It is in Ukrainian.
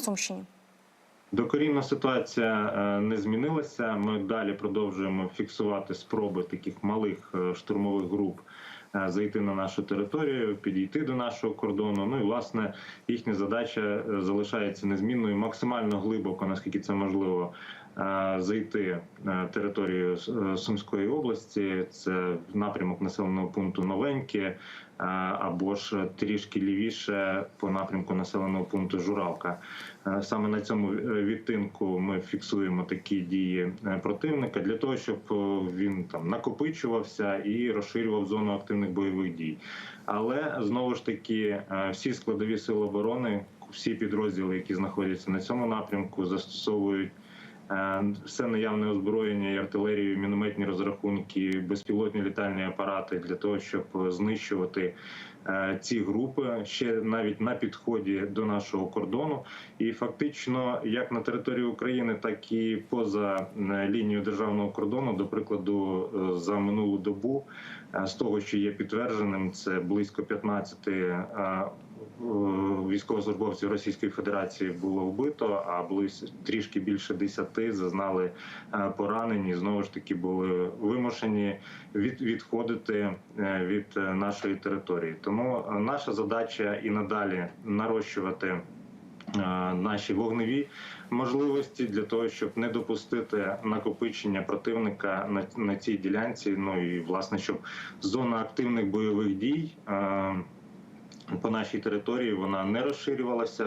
Сумщині? Докорінна ситуація е, не змінилася. Ми далі продовжуємо фіксувати спроби таких малих е, штурмових груп зайти на нашу територію, підійти до нашого кордону. Ну і власне їхня задача е, залишається незмінною, максимально глибоко, наскільки це можливо. е, Зайти територію е, Сумської області, це напрямок населеного пункту Новеньке, е, або ж трішки лівіше по напрямку населеного пункту Журавка. Е, Саме на цьому е, відтинку ми фіксуємо такі дії е, противника для того, щоб е, він там накопичувався і розширював зону активних бойових дій. Але знову ж таки, е, всі складові сили оборони, всі підрозділи, які знаходяться на цьому напрямку, застосовують. Е, Все наявне озброєння, і артилерію, мінометні розрахунки, безпілотні літальні апарати для того, щоб е, знищувати е, ці групи ще навіть на підході до нашого кордону. І фактично, як на території України, так і поза лінією державного кордону, до прикладу, за минулу добу, з того, що є підтвердженим, це близько 15 е, е, військовослужбовців Російської Федерації було вбито, а близько трішки більше 10 зазнали е, поранені. Знову ж таки були вимушені від, відходити е, від е, нашої території. Тому е, наша задача і надалі нарощувати е, наші вогневі можливості для того, щоб не допустити накопичення противника на, на цій ділянці. Ну і власне, щоб зона активних бойових дій е, по нашій території вона не розширювалася.